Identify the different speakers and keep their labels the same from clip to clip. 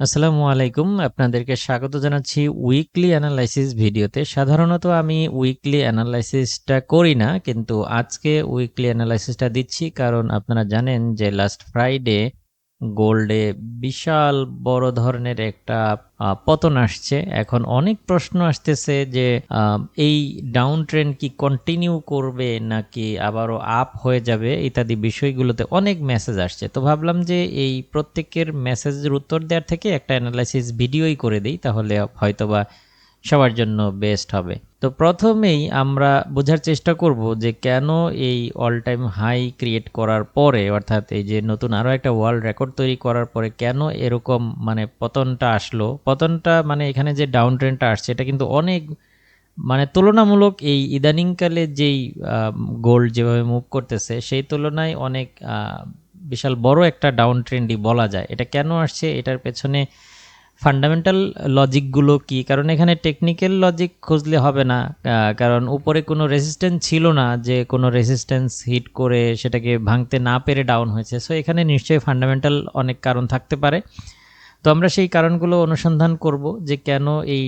Speaker 1: আসসালামু আলাইকুম। আপনাদেরকে স্বাগত জানাচ্ছি উইকলি অ্যানালাইসিস ভিডিওতে। সাধারণত আমি উইকলি অ্যানালাইসিসটা করি না, কিন্তু আজকে উইকলি অ্যানালাইসিসটা দিচ্ছি কারণ আপনারা জানেন যে লাস্ট ফ্রাইডে গোল্ডে বিশাল বড় ধরনের একটা পতন আসছে। এখন অনেক প্রশ্ন আসতেছে যে এই ডাউন ট্রেন্ড কি কন্টিনিউ করবে নাকি আবারও আপ হয়ে যাবে ইত্যাদি বিষয়গুলোতে অনেক মেসেজ আসছে। তো ভাবলাম যে এই প্রত্যেকের মেসেজের উত্তর দেওয়ার থেকে একটা অ্যানালাইসিস ভিডিওই করে দিই, তাহলে হয়তোবা সবার জন্য বেস্ট হবে। তো প্রথমেই আমরা বোঝার চেষ্টা করব যে কেন এই অল টাইম হাই ক্রিয়েট করার পরে, অর্থাৎ এই যে নতুন আরও একটা ওয়ার্ল্ড রেকর্ড তৈরি করার পরে কেন এরকম মানে পতনটা আসলো? পতনটা মানে এখানে যে ডাউন ট্রেনটা আসছে, এটা কিন্তু অনেক মানে তুলনামূলক এই ইদানিংকালে যেই গোল্ড যেভাবে মুভ করতেছে, সেই তুলনায় অনেক বিশাল বড় একটা ডাউন ট্রেন্ডই বলা যায়। এটা কেন আসছে? এটার পেছনে ফান্ডামেন্টাল লজিকগুলো কি? কারণ এখানে টেকনিক্যাল লজিক খুঁজলে হবে না কারণ উপরে কোনো রেজিস্ট্যান্স ছিল না যে কোনো রেজিস্ট্যান্স হিট করে সেটাকে ভাঙতে না পেরে ডাউন হয়েছে। সো এখানে নিশ্চয়ই ফান্ডামেন্টাল অনেক কারণ থাকতে পারে। তো আমরা সেই কারণগুলো অনুসন্ধান করব যে কেন এই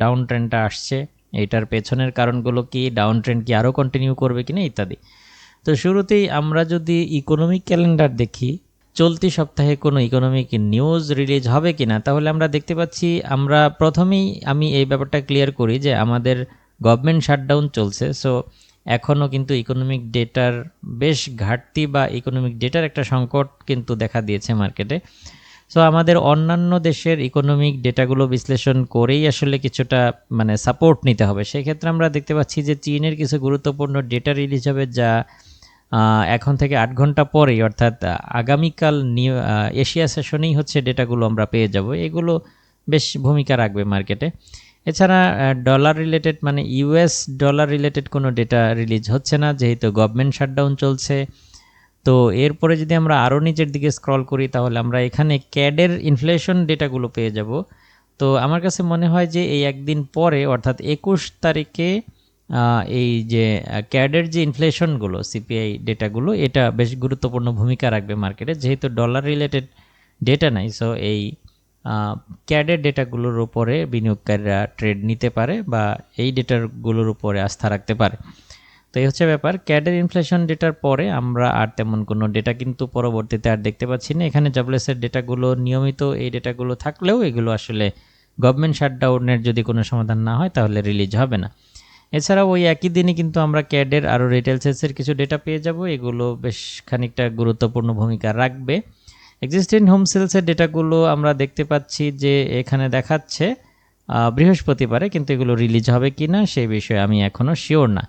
Speaker 1: ডাউন ট্রেন্ডটা আসছে। এটার পেছনের কারণগুলো কি? ডাউন ট্রেন্ড কি আরও কন্টিনিউ করবে কিনা ইত্যাদি। তো শুরুতেই আমরা যদি ইকোনমিক ক্যালেন্ডার দেখি চলতি সপ্তাহে কোনো ইকোনমিক নিউজ রিলিজ হবে কি না তাহলে আমরা দেখতে পাচ্ছি, আমরা প্রথমেই আমি এই ব্যাপারটা ক্লিয়ার করি যে আমাদের গভর্নমেন্ট শাটডাউন চলছে সো এখনও কিন্তু ইকোনমিক ডেটার বেশ ঘাটতি বা ইকোনমিক ডেটার একটা সংকট কিন্তু দেখা দিয়েছে মার্কেটে সো আমাদের অন্যান্য দেশের ইকোনমিক ডেটাগুলো বিশ্লেষণ করেই আসলে কিছুটা মানে সাপোর্ট নিতে হবে। সেক্ষেত্রে আমরা দেখতে পাচ্ছি যে চীনের কিছু গুরুত্বপূর্ণ ডেটা রিলিজ হবে যা এখন থেকে আট ঘণ্টা পরেই, অর্থাৎ আগামীকাল নিউ এশিয়া সেশনেই হচ্ছে ডেটাগুলো আমরা পেয়ে যাব। এগুলো বেশ ভূমিকা রাখবে মার্কেটে। এছাড়া ডলার রিলেটেড মানে ইউএস ডলার রিলেটেড কোনো ডেটা রিলিজ হচ্ছে না, যেহেতু গভর্নমেন্ট শাটডাউন চলছে। তো এরপরে যদি আমরা আরও নিচের দিকে স্ক্রল করি, তাহলে আমরা এখানে ক্যাডের ইনফ্লেশন ডেটাগুলো পেয়ে যাব। তো আমার কাছে মনে হয় যে এই একদিন পরে, অর্থাৎ একুশ তারিখে এই যে ক্যাডের যে ইনফ্লেশনগুলো সিপিআই ডেটাগুলো এটা বেশ গুরুত্বপূর্ণ ভূমিকা রাখবে মার্কেটে যেহেতু ডলার রিলেটেড ডেটা নাই সো এই ক্যাডের ডেটাগুলোর উপরে বিনিয়োগকারীরা ট্রেড নিতে পারে বা এই ডেটাগুলোর উপরে আস্থা রাখতে পারে। তো এই হচ্ছে ব্যাপার। ক্যাডের ইনফ্লেশন ডেটার পরে আমরা আর তেমন কোনো ডেটা কিন্তু পরবর্তীতে আর দেখতে পাচ্ছি না। এখানে জবলেসের ডেটাগুলো নিয়মিত এই ডেটাগুলো থাকলেও এগুলো আসলে গভর্নমেন্ট শাটডাউনের যদি কোনো সমাধান না হয়, তাহলে রিলিজ হবে না। এছাড়াও ওই একই দিনে কিন্তু আমরা ক্যাডের আরও রিটেল সেলসের কিছু ডেটা পেয়ে যাব। এগুলো বেশ খানিকটা গুরুত্বপূর্ণ ভূমিকা রাখবে। এক্সিস্টেন্ট হোম সেলসের ডেটাগুলো আমরা দেখতে পাচ্ছি যে এখানে দেখাচ্ছে বৃহস্পতিবারে কিন্তু এগুলো রিলিজ হবে কি না সেই বিষয়ে আমি এখনও শিওর না।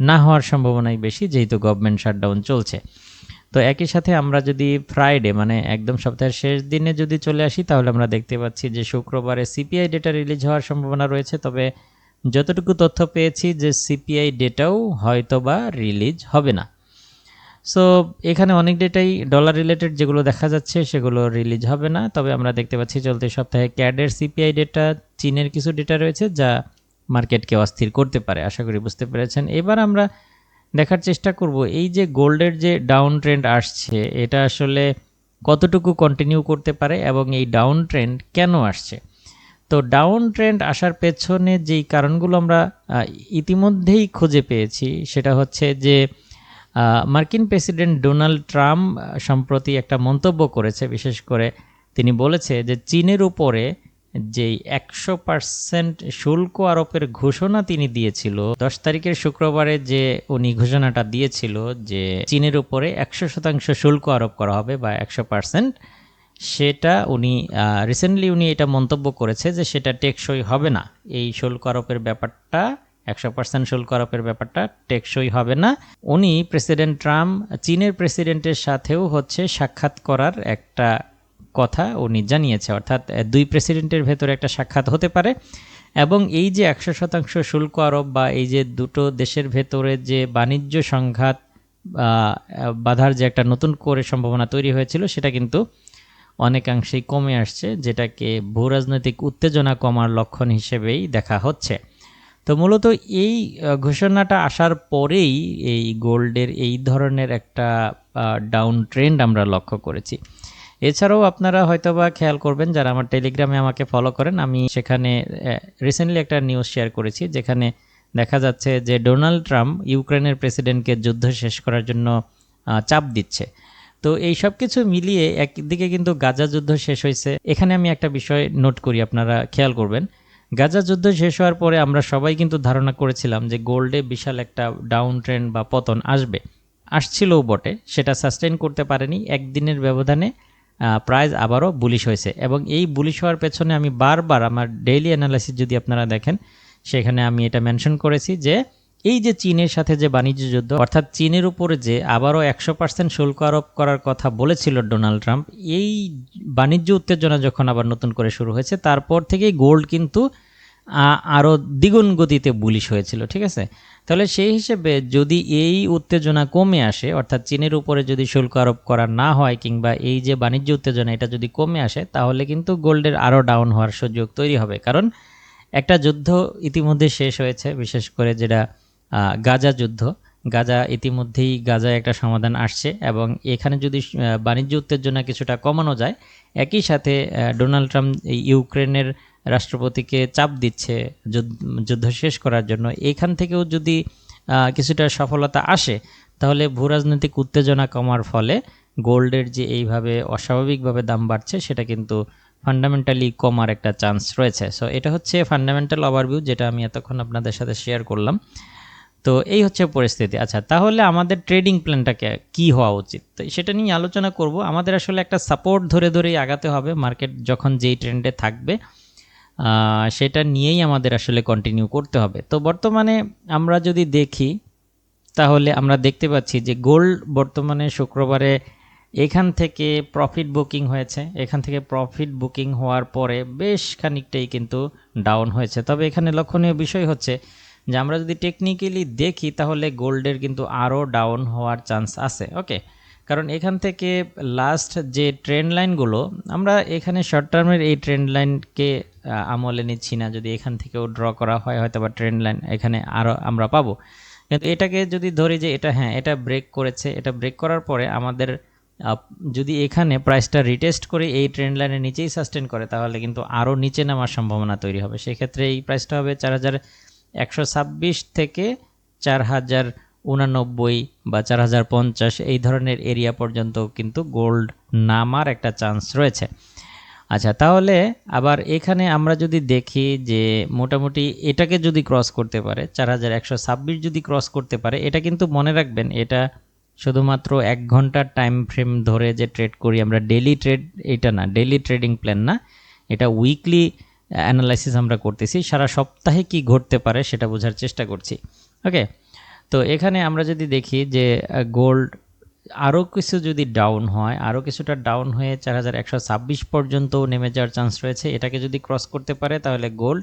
Speaker 1: না হওয়ার সম্ভাবনাই বেশি যেহেতু গভর্নমেন্ট শাটডাউন চলছে। তো একই সাথে আমরা যদি ফ্রাইডে মানে একদম সপ্তাহের শেষ দিনে যদি চলে আসি, তাহলে আমরা দেখতে পাচ্ছি যে শুক্রবারে সিপিআই ডেটা রিলিজ হওয়ার সম্ভাবনা রয়েছে। তবে যতটুকু তথ্য পেয়েছি যে সিপিআই ডেটাও হয়তো বা রিলিজ হবে না। সো এখানে অনেক ডেটাই ডলার রিলেটেড যেগুলো দেখা যাচ্ছে সেগুলো রিলিজ হবে না। তবে আমরা দেখতে পাচ্ছি চলতি সপ্তাহে ক্যাডের সিপিআই ডেটা, চীনের কিছু ডেটা রয়েছে যা মার্কেটকে অস্থির করতে পারে। আশা করি বুঝতে পেরেছেন। এবার আমরা দেখার চেষ্টা করব এই যে গোল্ডের যে ডাউন ট্রেন্ড আসছে, এটা আসলে কতটুকু কন্টিনিউ করতে পারে এবং এই ডাউন ট্রেন্ড কেন আসছে? তো ডাউন ট্রেন্ড আসার পেছনে যেই কারণগুলো আমরা ইতিমধ্যেই খুঁজে পেয়েছি, সেটা হচ্ছে যে মার্কিন প্রেসিডেন্ট ডোনাল্ড ট্রাম্প সম্প্রতি একটা মন্তব্য করেছে, বিশেষ করে তিনি বলেছে যে চীনের উপরে যেই একশো পার্সেন্ট শুল্ক আরোপের ঘোষণা তিনি দিয়েছিল, দশ তারিখের শুক্রবারে যে উনি ঘোষণাটা দিয়েছিল যে চীনের উপরে একশো শতাংশ শুল্ক আরোপ করা হবে বা একশো পার্সেন্ট সেটা উনি রিসেন্টলি উনি এটা মন্তব্য করেছে যে সেটা টেকসই হবে না। এই শুল্ক আরোপের ব্যাপারটা, একশো পার্সেন্ট শুল্ক আরোপের ব্যাপারটা টেকসই হবে না। উনি প্রেসিডেন্ট ট্রাম্প, চীনের প্রেসিডেন্টের সাথেও হচ্ছে সাক্ষাৎ করার একটা কথা উনি জানিয়েছে। অর্থাৎ দুই প্রেসিডেন্টের ভেতরে একটা সাক্ষাৎ হতে পারে। এবং এই যে একশো শতাংশ শুল্ক আরোপ বা এই যে দুটো দেশের ভেতরে যে বাণিজ্য সংঘাত বাধার যে একটা নতুন করে সম্ভাবনা তৈরি হয়েছিল, সেটা কিন্তু অনেকাংশেই কমে আসছে, যেটাকে ভূ রাজনৈতিক উত্তেজনা কমার লক্ষণ হিসেবেই দেখা হচ্ছে। তো মূলত এই ঘোষণাটা আসার পরেই এই গোল্ডের এই ধরনের একটা ডাউন ট্রেন্ড আমরা লক্ষ্য করেছি। এছাড়াও আপনারা হয়তোবা খেয়াল করবেন, যারা আমার টেলিগ্রামে আমাকে ফলো করেন, আমি সেখানে রিসেন্টলি একটা নিউজ শেয়ার করেছি, যেখানে দেখা যাচ্ছে যে ডোনাল্ড ট্রাম্প ইউক্রেনের প্রেসিডেন্টকে যুদ্ধ শেষ করার জন্য চাপ দিচ্ছে। তো এই সব কিছু মিলিয়ে একদিকে কিন্তু গাজা যুদ্ধ শেষ হয়েছে। এখানে আমি একটা বিষয় নোট করি, আপনারা খেয়াল করবেন। গাজা যুদ্ধ শেষ হওয়ার পরে আমরা সবাই কিন্তু ধারণা করেছিলাম যে গোল্ডে বিশাল একটা ডাউন ট্রেন্ড বা পতন আসবে। আসছিলও বটে, সেটা সাস্টেইন করতে পারেনি। একদিনের ব্যবধানে প্রাইস আবারও বুলিশ হয়েছে এবং এই বুলিশ হওয়ার পেছনে আমি বারবার আমার ডেইলি অ্যানালাইসিস যদি আপনারা দেখেন, সেখানে আমি এটা মেনশন করেছি যে এই যে চীনের সাথে যে বাণিজ্য যুদ্ধ, অর্থাৎ চীনের উপরে যে আবারও একশো পার্সেন্ট শুল্ক আরোপ করার কথা বলেছিল ডোনাল্ড ট্রাম্প, এই বাণিজ্য উত্তেজনা যখন আবার নতুন করে শুরু হয়েছে, তারপর থেকেই গোল্ড কিন্তু আরও দ্বিগুণ গতিতে বুলিশ হয়েছিল, ঠিক আছে? তাহলে সেই হিসেবে যদি এই উত্তেজনা কমে আসে, অর্থাৎ চীনের উপরে যদি শুল্ক আরোপ করা না হয় কিংবা এই যে বাণিজ্য উত্তেজনা এটা যদি কমে আসে, তাহলে কিন্তু গোল্ডের আরও ডাউন হওয়ার সুযোগ তৈরি হবে। কারণ একটা যুদ্ধ ইতিমধ্যে শেষ হয়েছে, বিশেষ করে যেটা গাজা যুদ্ধ। গাজা ইতিমধ্যেই গাজায় একটা সমাধান আসছে এবং এখানে যদি বাণিজ্য উত্তেজনা কিছুটা কমানো যায়, একই সাথে ডোনাল্ড ট্রাম্প ইউক্রেনের রাষ্ট্রপতিকে চাপ দিচ্ছে যুদ্ধ শেষ করার জন্য। এখান থেকেও যদি কিছুটা সফলতা আসে, তাহলে ভূরাজনৈতিক উত্তেজনা কমার ফলে গোল্ডের যে এইভাবে অস্বাভাবিকভাবে দাম বাড়ছে, সেটা কিন্তু ফান্ডামেন্টালি কমার একটা চান্স রয়েছে। সো এটা হচ্ছে ফান্ডামেন্টাল ওভারভিউ যেটা আমি এতক্ষণ আপনাদের সাথে শেয়ার করলাম। তো এই হচ্ছে পরিস্থিতি। আচ্ছা তাহলে আমাদের ট্রেডিং প্ল্যানটাকে কি হওয়া উচিত? তো সেটা নিয়ে আলোচনা করব। আমাদের আসলে একটা সাপোর্ট ধরে ধরেই আগাতে হবে মার্কেট যখন যেই ট্রেন্ডে থাকবে। সেটা নিয়েই আমাদের আসলে কন্টিনিউ করতে হবে। তো বর্তমানে আমরা যদি দেখি, তাহলে আমরা দেখতে পাচ্ছি যে গোল্ড বর্তমানে শুক্রবারে এখান থেকে প্রফিট বুকিং হয়েছে। এখান থেকে প্রফিট বুকিং হওয়ার পরে বেশ খানিকটাই কিন্তু ডাউন হয়েছে। তবে এখানে লক্ষণীয় বিষয় হচ্ছে যে আমরা যদি টেকনিক্যালি দেখি, তাহলে গোল্ডের কিন্তু আরও ডাউন হওয়ার চান্স আছে ওকে কারণ এখান থেকে লাস্ট যে ট্রেন্ড লাইনগুলো আমরা এখানে শর্ট টার্মের এই ট্রেন্ড লাইনকে আমলে নিচ্ছি না। যদি এখান থেকেও ড্র করা হয় হয়তো বা ট্রেন্ড লাইন এখানে আরও আমরা পাবো। কিন্তু এটাকে যদি ধরি যে এটা হ্যাঁ এটা ব্রেক করেছে, এটা ব্রেক করার পরে আমাদের যদি এখানে প্রাইসটা রিটেস্ট করে এই ট্রেন্ড লাইনের নিচেই সাস্টেন করে, তাহলে কিন্তু আরও নিচে নামার সম্ভাবনা তৈরি হবে। সেক্ষেত্রে এই প্রাইসটা হবে চার হাজার একশো ছাব্বিশ থেকে চার হাজার উনানব্বই বা চার হাজার পঞ্চাশ এই ধরনের এরিয়া পর্যন্ত কিন্তু গোল্ড নামার একটা চান্স রয়েছে। আচ্ছা তাহলে আবার এখানে আমরা যদি দেখি যে মোটামুটি এটাকে যদি ক্রস করতে পারে, চার হাজার একশো ছাব্বিশ যদি ক্রস করতে পারে, এটা কিন্তু মনে রাখবেন এটা শুধুমাত্র এক ঘণ্টার টাইম ফ্রেম ধরে যে ট্রেড করি আমরা ডেলি ট্রেড এটা না ডেলি ট্রেডিং প্ল্যান না, এটা উইকলি অ্যানালাইসিস আমরা করতেছি, সারা সপ্তাহে কি ঘটতে পারে সেটা বোঝার চেষ্টা করছি। ওকে তো এখানে আমরা যদি দেখি যে গোল্ড আরও কিছু যদি ডাউন হয় আরও কিছুটা ডাউন হয়ে চার হাজার একশো ছাব্বিশ পর্যন্ত নেমে যাওয়ার চান্স রয়েছে। এটাকে যদি ক্রস করতে পারে, তাহলে গোল্ড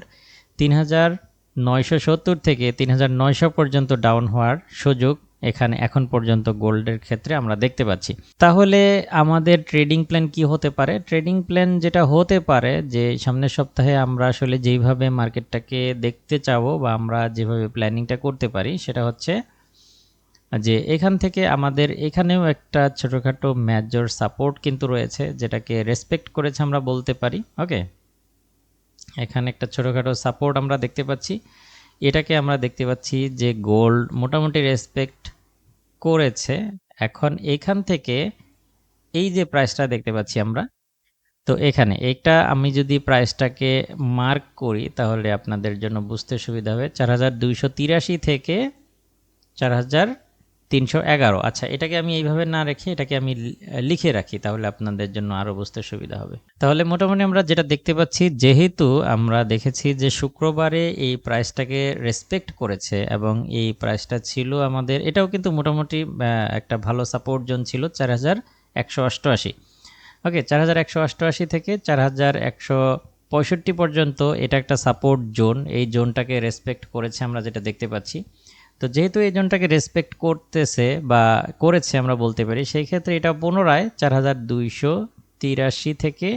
Speaker 1: তিন হাজার নয়শো সত্তর থেকে তিন হাজার নয়শো পর্যন্ত ডাউন হওয়ার সুযোগ এখানে এখন পর্যন্ত গোল্ডের ক্ষেত্রে আমরা দেখতে পাচ্ছি। তাহলে আমাদের ট্রেডিং প্ল্যান কি হতে পারে? ট্রেডিং প্ল্যান যেটা হতে পারে যে সামনের সপ্তাহে আমরা আসলে যেইভাবে মার্কেটটাকে দেখতে চাবো বা আমরা যেভাবে প্ল্যানিংটা করতে পারি, সেটা হচ্ছে যে এখান থেকে আমাদের এখানেও একটা ছোটোখাটো মেজর সাপোর্ট কিন্তু রয়েছে, যেটাকে রেসপেক্ট করেছে আমরা বলতে পারি ওকে এখানে একটা ছোটোখাটো সাপোর্ট আমরা দেখতে পাচ্ছি। এটাকে আমরা দেখতে পাচ্ছি যে গোল্ড মোটামুটি রেসপেক্ট করেছে। এখন এখান থেকে এই যে প্রাইসটা দেখতে পাচ্ছি আমরা, তো এখানে এটা আমি যদি প্রাইসটাকে মার্ক করি তাহলে আপনাদের জন্য বুঝতে সুবিধা হবে। চার হাজার দুইশো তিরাশি থেকে চার হাজার তিনশো এগারো। আচ্ছা এটাকে আমি এইভাবে না রেখে এটাকে আমি লিখে রাখি, তাহলে আপনাদের জন্য আরও বুঝতে সুবিধা হবে। তাহলে মোটামুটি আমরা যেটা দেখতে পাচ্ছি, যেহেতু আমরা দেখেছি যে শুক্রবারে এই প্রাইসটাকে রেসপেক্ট করেছে এবং এই প্রাইসটা ছিল আমাদের, এটাও কিন্তু মোটামুটি একটা ভালো সাপোর্ট জোন ছিল চার হাজার একশো অষ্টআশি। ওকে, চার হাজার একশো অষ্টআশি থেকে চার হাজার একশো পঁয়ষট্টি পর্যন্ত এটা একটা সাপোর্ট জোন এই জোনটাকে রেসপেক্ট করেছে আমরা যেটা দেখতে পাচ্ছি। তো যেহেতু এই জোনটাকে রেসপেক্ট করতেছে বা করেছে আমরা বলতে পারি, সেই ক্ষেত্রে এটা পুনরায় চার হাজার দুইশো তিরাশি থেকে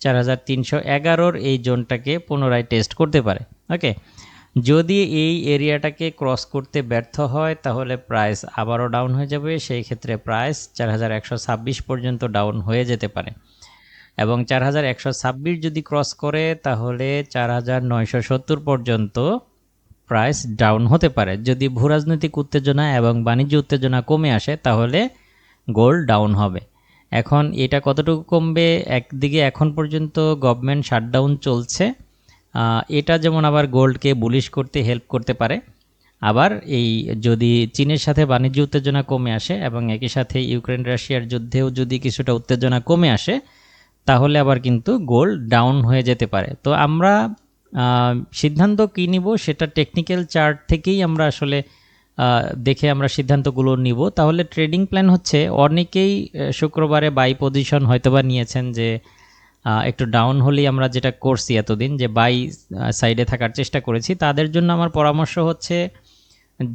Speaker 1: চার হাজার তিনশো এগারোর এই জোনটাকে পুনরায় টেস্ট করতে পারে ওকে যদি এই এরিয়াটাকে ক্রস করতে ব্যর্থ হয়, তাহলে প্রাইস আবারও ডাউন হয়ে যাবে, সেই ক্ষেত্রে প্রাইস চার হাজার একশো ছাব্বিশ পর্যন্ত ডাউন হয়ে যেতে পারে। এবং চার হাজার একশো ছাব্বিশ যদি ক্রস করে, তাহলে চার হাজার নয়শো সত্তর পর্যন্ত প্রাইস ডাউন হতে পারে। যদি ভূরাজনৈতিক উত্তেজনা এবং বাণিজ্য উত্তেজনা কমে আসে, তাহলে গোল্ড ডাউন হবে। এখন এটা কতটুকু কমবে? একদিকে এখন পর্যন্ত গভর্নমেন্ট শাটডাউন চলছে। এটা যেমন আবার গোল্ডকে বুলিশ করতে হেল্প করতে পারে। আবার এই যদি চীনের সাথে বাণিজ্য উত্তেজনা কমে আসে এবং একই সাথে ইউক্রেন, রাশিয়ার যুদ্ধেও যদি কিছুটা উত্তেজনা কমে আসে, তাহলে আবার কিন্তু গোল্ড ডাউন হয়ে যেতে পারে। তো আমরা সিদ্ধান্ত কী নিব সেটা টেকনিক্যাল চার্ট থেকেই আমরা আসলে দেখে আমরা সিদ্ধান্তগুলো নিব। তাহলে ট্রেডিং প্ল্যান হচ্ছে, অনেকেই শুক্রবারে বাই পজিশন হয়তোবা নিয়েছেন যে একটু ডাউন হলেই আমরা যেটা করছি এতদিন, যে বাই সাইডে থাকার চেষ্টা করেছি। তাদের জন্য আমার পরামর্শ হচ্ছে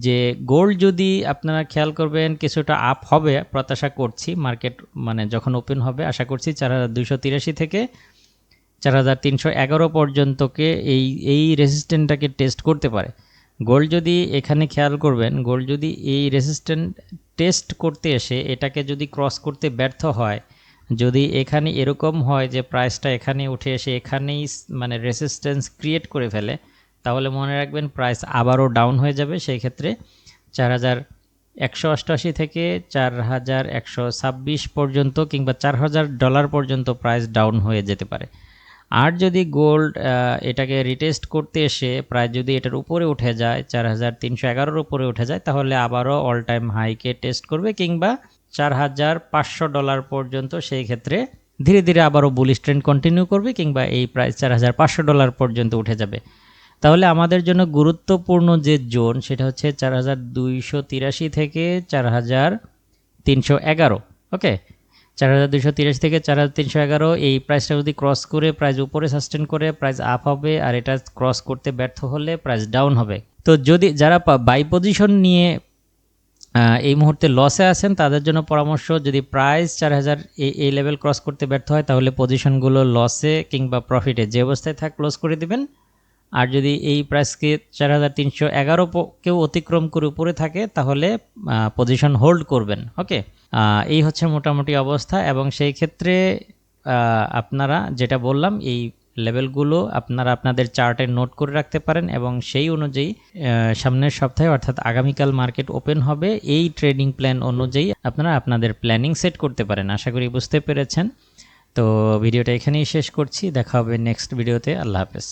Speaker 1: যে গোল্ড যদি আপনারা খেয়াল করবেন কিছুটা আপ হবে, প্রত্যাশা করছি মার্কেট মানে যখন ওপেন হবে, আশা করছি চার হাজার দুইশো তিরাশি থেকে চার হাজার তিনশো এগারো পর্যন্তকে এই এই রেসিস্ট্যান্টটাকে টেস্ট করতে পারে। গোল্ড যদি এখানে খেয়াল করবেন গোল্ড যদি এই রেসিস্ট্যান্ট টেস্ট করতে এসে এটাকে যদি ক্রস করতে ব্যর্থ হয়, যদি এখানে এরকম হয় যে প্রাইসটা এখানে উঠে এসে এখানেই মানে রেসিস্ট্যান্স ক্রিয়েট করে ফেলে, তাহলে মনে রাখবেন প্রাইস আবারও ডাউন হয়ে যাবে। সেই ক্ষেত্রে চার হাজার একশো অষ্টআশি থেকে চার হাজার একশো ছাব্বিশ পর্যন্ত কিংবা চার হাজার ডলার পর্যন্ত প্রাইস ডাউন হয়ে যেতে পারে। আর যদি গোল্ড এটাকে রিটেস্ট করতে এসে প্রায় যদি এটার উপরে উঠে যায়, চার হাজার তিনশো এগারোর উপরে উঠে যায়, তাহলে আবারও অল টাইম হাইকে টেস্ট করবে কিংবা চার হাজার পাঁচশো ডলার পর্যন্ত সেই ক্ষেত্রে ধীরে ধীরে আবারও বুলিশ ট্রেন্ড কন্টিনিউ করবে কিংবা এই প্রাইস চার হাজার পাঁচশো ডলার পর্যন্ত উঠে যাবে। তাহলে আমাদের জন্য গুরুত্বপূর্ণ যে জোন সেটা হচ্ছে চার হাজার দুইশো তিরাশি থেকে চার হাজার তিনশো এগারো ওকে চার হাজার দুশো তিরাশি থেকে চার হাজার তিনশো এগারো। এই প্রাইসটা যদি ক্রস করে প্রাইস উপরে সাস্টেন করে প্রাইস আপ হবে আর এটা ক্রস করতে ব্যর্থ হলে প্রাইস ডাউন হবে। তো যদি যারা বাই পজিশন নিয়ে এই মুহূর্তে লসে আছেন, তাদের জন্য পরামর্শ, যদি প্রাইস চার হাজার এই লেভেল ক্রস করতে ব্যর্থ হয়, তাহলে পজিশনগুলো লসে কিংবা প্রফিটে যে অবস্থায় থাক ক্লোজ করে দিবেন। আর যদি এই প্রাইসকে চার হাজার তিনশো এগারো কেউ অতিক্রম করে উপরে থাকে, তাহলে পজিশন হোল্ড করবেন ওকে এই হচ্ছে মোটামুটি অবস্থা এবং সেই ক্ষেত্রে আপনারা যেটা বললাম, এই লেভেলগুলো আপনারা আপনাদের চার্টে নোট করে রাখতে পারেন এবং সেই অনুযায়ী সামনের সপ্তাহে অর্থাৎ আগামীকাল মার্কেট ওপেন হবে, এই ট্রেডিং প্ল্যান অনুযায়ী আপনারা আপনাদের প্ল্যানিং সেট করতে পারেন, আশা করি বুঝতে পেরেছেন। তো ভিডিওটা এখানেই শেষ করছি, দেখা হবে নেক্সট ভিডিওতে, আল্লাহ হাফেজ।